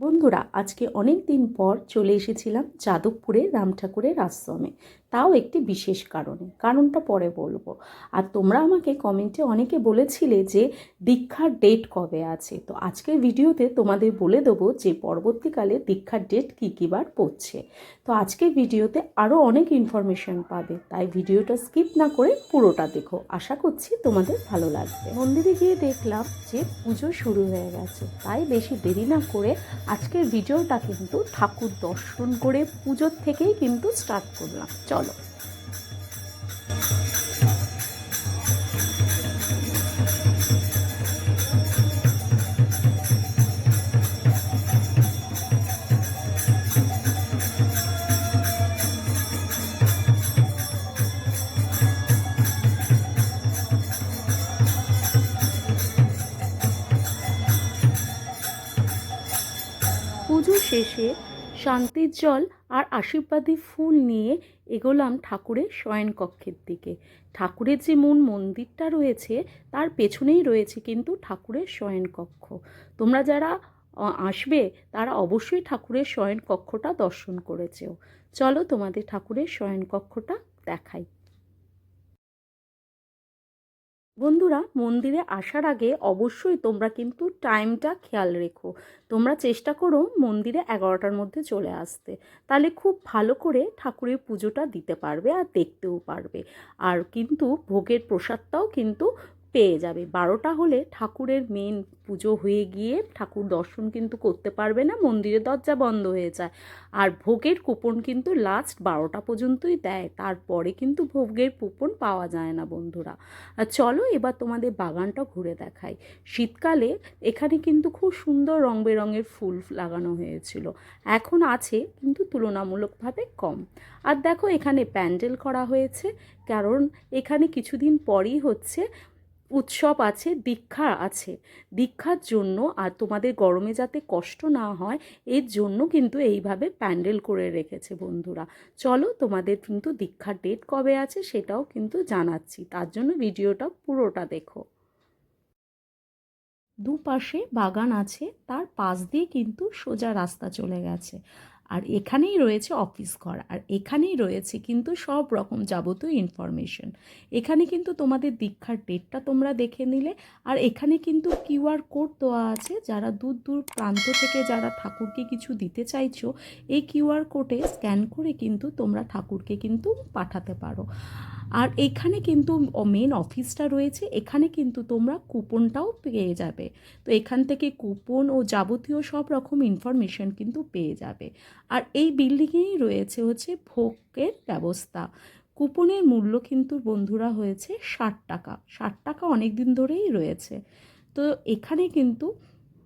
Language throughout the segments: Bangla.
বন্ধুরা আজকে অনেক দিন পর চলে এসেছিলাম যাদবপুরে রাম ঠাকুরের আশ্রমে। তাও একটি বিশেষ কারণে। কারণটা পরে বলব। আর তোমরা আমাকে কমেন্টে অনেকে বলেছিলে যে দীক্ষার ডেট কবে আছে। তো আজকের ভিডিওতে তোমাদের বলে দেবো যে পরবর্তীকালে দীক্ষার ডেট কী কী বার পড়ছে। তো আজকের ভিডিওতে আরও অনেক ইনফরমেশন পাবে। তাই ভিডিওটা স্কিপ না করে পুরোটা দেখো। আশা করছি তোমাদের ভালো লাগবে। মন্দিরে গিয়ে দেখলাম যে পুজো শুরু হয়ে গেছে। তাই বেশি দেরি না করে আজকের ভিডিওটা কিন্তু ঠাকুর দর্শন করে পুজোর থেকেই কিন্তু স্টার্ট করলাম। চলো। পুজো শেষে শান্তির জল আর আশীর্বাদী ফুল নিয়ে এগোলাম ঠাকুরের শয়নকক্ষের দিকে। ঠাকুরের যে মূল মন্দিরটা রয়েছে, তার পেছনেই রয়েছে কিন্তু ঠাকুরের শয়নকক্ষ। তোমরা যারা আসবে, তারা অবশ্যই ঠাকুরের শয়নকক্ষটা দর্শন করেছেও চলো তোমাদের ঠাকুরের শয়নকক্ষটা দেখাই। বন্ধুরা, মন্দিরে আসার আগে অবশ্যই তোমরা কিন্তু টাইমটা খেয়াল রেখো। তোমরা চেষ্টা করো মন্দিরে এগারোটার মধ্যে চলে আসতে। তাহলে খুব ভালো করে ঠাকুরের পুজোটা দিতে পারবে আর দেখতেও পারবে। আর কিন্তু ভোগের প্রসাদটাও কিন্তু পেয়ে যাবে। বারোটা হলে ঠাকুরের মেন পুজো হয়ে গিয়ে ঠাকুর দর্শন কিন্তু করতে পারবে না, মন্দিরের দরজা বন্ধ হয়ে যায়। আর ভোগের কুপন কিন্তু লাস্ট বারোটা পর্যন্তই দেয়, তারপরে কিন্তু ভোগের কুপন পাওয়া যায় না বন্ধুরা। আর চলো এবার তোমাদের বাগানটা ঘুরে দেখাই। শীতকালে এখানে কিন্তু খুব সুন্দর রং বেরঙের ফুল লাগানো হয়েছিল। এখন আছে কিন্তু তুলনামূলকভাবে কম। আর দেখো এখানে প্যান্ডেল করা হয়েছে, কারণ এখানে কিছুদিন পরই হচ্ছে উৎসব আছে, দীক্ষা আছে। দীক্ষার জন্য আর তোমাদের গরমে যাতে কষ্ট না হয়, এর জন্য কিন্তু এইভাবে প্যান্ডেল করে রেখেছে বন্ধুরা। চলো তোমাদের কিন্তু দীক্ষার ডেট কবে আছে সেটাও কিন্তু জানাচ্ছি। তার জন্য ভিডিওটা পুরোটা দেখো। দুপাশে বাগান আছে, তার পাশ দিয়ে কিন্তু সোজা রাস্তা চলে গেছে। আর এখানেই রয়েছে অফিস ঘর, আর এখানেই রয়েছে কিন্তু সব রকম যাবতীয় ইনফরমেশন এখানে কিন্তু তোমাদের দীক্ষার ডেটটা তোমরা দেখে নিলে, আর এখানে কিন্তু কিউআর কোড দেওয়া আছে। যারা দূর দূর প্রান্ত থেকে যারা ঠাকুরকে কিছু দিতে চাইছো, এই কিউআর কোডে স্ক্যান করে কিন্তু তোমরা ঠাকুরকে কিন্তু পাঠাতে পারো। আর এখানে কিন্তু মেন অফিসটা রয়েছে, এখানে কিন্তু তোমরা কুপনটাও পেয়ে যাবে। তো এখান থেকে কুপন ও যাবতীয় সব রকম ইনফরমেশন কিন্তু পেয়ে যাবে। আর এই বিল্ডিংয়েই রয়েছে হচ্ছে ভোগের ব্যবস্থা। কুপনের মূল্য কিন্তু বন্ধুরা হয়েছে ষাট টাকা। ষাট টাকা অনেক দিন ধরেই রয়েছে। তো এখানে কিন্তু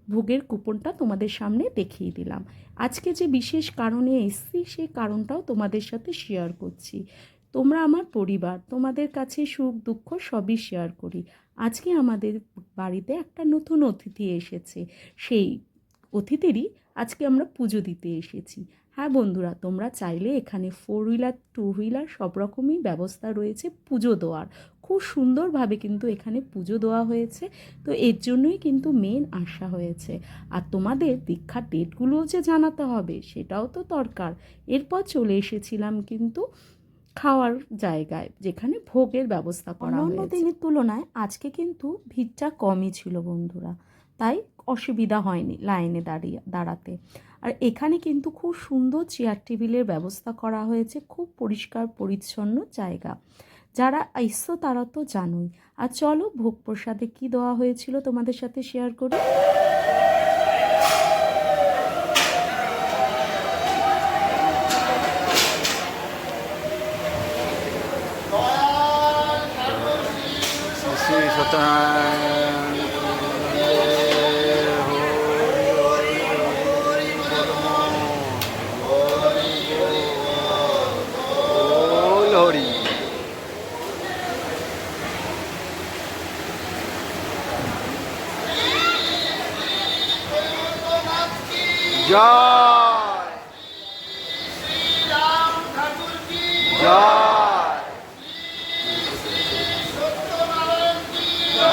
ভোগের কুপনটা তোমাদের সামনে দেখিয়ে দিলাম। আজকে যে বিশেষ কারণে এসছি, সেই কারণটাও তোমাদের সাথে শেয়ার করছি। তোমরা আমার পরিবার, তোমাদের কাছে সুখ, দুঃখ সবই শেয়ার করি। আজকে আমাদের বাড়িতে একটা নতুন অতিথি এসেছে। সেই অতিথিরই আজকে আমরা পুজো দিতে এসেছি। হ্যাঁ বন্ধুরা তোমরা চাইলে এখানে ফোর হুইলার টু হুইলার সব রকমই ব্যবস্থা রয়েছে পুজো দেওয়ার। খুব সুন্দরভাবে কিন্তু এখানে পুজো দেওয়া হয়েছে। তো এর জন্যই কিন্তু মেন আশা হয়েছে। আর তোমাদের দীক্ষার ডেটগুলোও যে জানাতে হবে সেটাও তো দরকার। এরপর চলে এসেছিলাম কিন্তু খাওয়ার জায়গায় যেখানে ভোগের ব্যবস্থা করা অন্যান্য দিনের তুলনায় আজকে কিন্তু ভিড়টা কমই ছিল বন্ধুরা। তাই অসুবিধা হয়নি লাইনে দাঁড়িয়ে, দাঁড়াতে। আর এখানে কিন্তু খুব সুন্দর চেয়ার টেবিলের ব্যবস্থা করা হয়েছে, খুব পরিষ্কার, পরিচ্ছন্ন জায়গা। যারা এসছো তারা তো জানোই। আর চলো ভোগ প্রসাদে কী দেওয়া হয়েছিল তোমাদের সাথে শেয়ার করি? সত্যনারায়ণ জয়। জয়।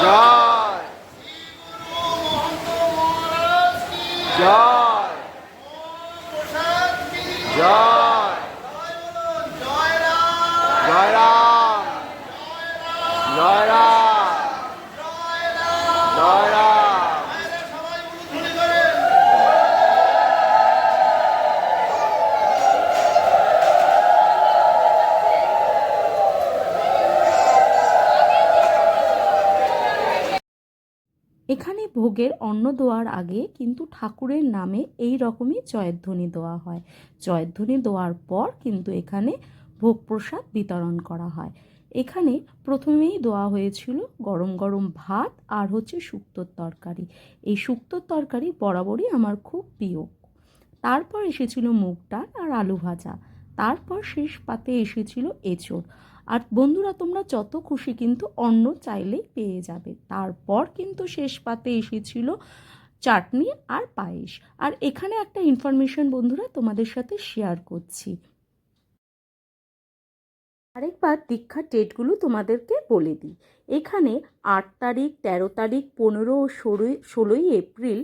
জয়। জয়। জয়। ভোগের অন্ন দেওয়ার আগে কিন্তু ঠাকুরের নামে এই রকমই জয়ধ্বনি দেওয়া হয়। জয়ধ্বনি দেওয়ার পর কিন্তু এখানে ভোগ প্রসাদ বিতরণ করা হয়। এখানে প্রথমেই দেওয়া হয়েছিল গরম গরম ভাত আর হচ্ছে শুক্তোর তরকারি। এই শুক্তোর তরকারি বরাবরই আমার খুব প্রিয়। তারপর এসেছিল মুগ ডাল আর আলু ভাজা। তারপর শেষ পাতে এসেছিল এঁচড় আর বন্ধুরা, তোমরা যত খুশি কিন্তু অন্ন চাইলেই পেয়ে যাবে। তারপর কিন্তু শেষ পাতে এসেছিল চাটনি আর পায়েস। আর এখানে একটা ইনফরমেশন বন্ধুরা, তোমাদের সাথে শেয়ার করছি। আরেকবার দীক্ষার ডেটগুলো তোমাদেরকে বলে দিই। এখানে আট তারিখ, তেরো তারিখ, পনেরো ও ষোলোই ষোলোই এপ্রিল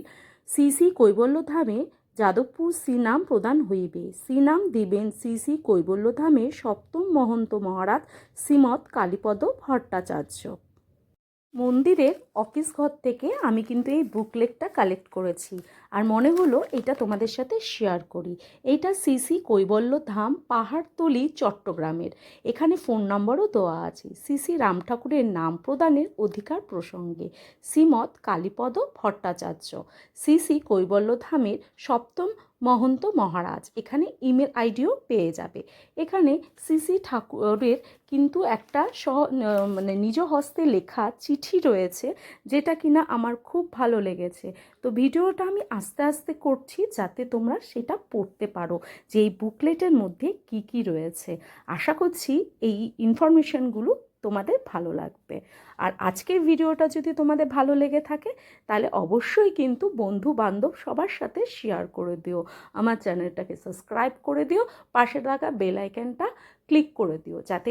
শ্রী কৈবল্যধামে যাদবপুর শ্রীনাম প্রদান হইবে। শ্রীনাম দিবেন শ্রী শ্রী কৈবল্যধামের সপ্তম মহন্ত মহারাজ শ্রীমৎ কালীপদ ভট্টাচার্য। মন্দিরের অফিস ঘর থেকে আমি কিন্তু এই বুকলেটটা কালেক্ট করেছি। আর মনে হলো এটা তোমাদের সাথে শেয়ার করি। এইটা সিসি কৈবল্য ধাম পাহাড়তলি, চট্টগ্রামের। এখানে ফোন নম্বরও দেওয়া আছে। সিসি রাম ঠাকুরের নাম প্রদানের অধিকার প্রসঙ্গে। শ্রীমৎ কালীপদ ভট্টাচার্য। সিসি কৈবল্য ধামের সপ্তম মহন্ত মহারাজ। এখানে ইমেল আইডিও পেয়ে যাবে। এখানে সিসি ঠাকুরের কিন্তু একটা সহ মানে নিজ হস্তে লেখা চিঠি রয়েছে, যেটা কিনা আমার খুব ভালো লেগেছে। তো ভিডিওটা আমি আস্তে আস্তে করছি যাতে তোমরা সেটা পড়তে পারো। যে এই বুকলেটের মধ্যে কি কি রয়েছে? আশা করছি এই ইনফরমেশনগুলো তোমাদের ভালো লাগবে। আর আজকের ভিডিওটা যদি তোমাদের ভালো লেগে থাকে, তাহলে অবশ্যই কিন্তু বন্ধু বান্ধব সবার সাথে শেয়ার করে দিও। আমার চ্যানেলটাকে সাবস্ক্রাইব করে দিও। পাশে থাকা বেল আইকনটা ক্লিক করে দিও। যাতে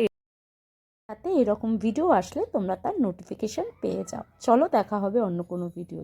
যাতে এরকম ভিডিও আসলে তোমরা তার নোটিফিকেশান পেয়ে যাও। চলো দেখা হবে অন্য কোনো ভিডিও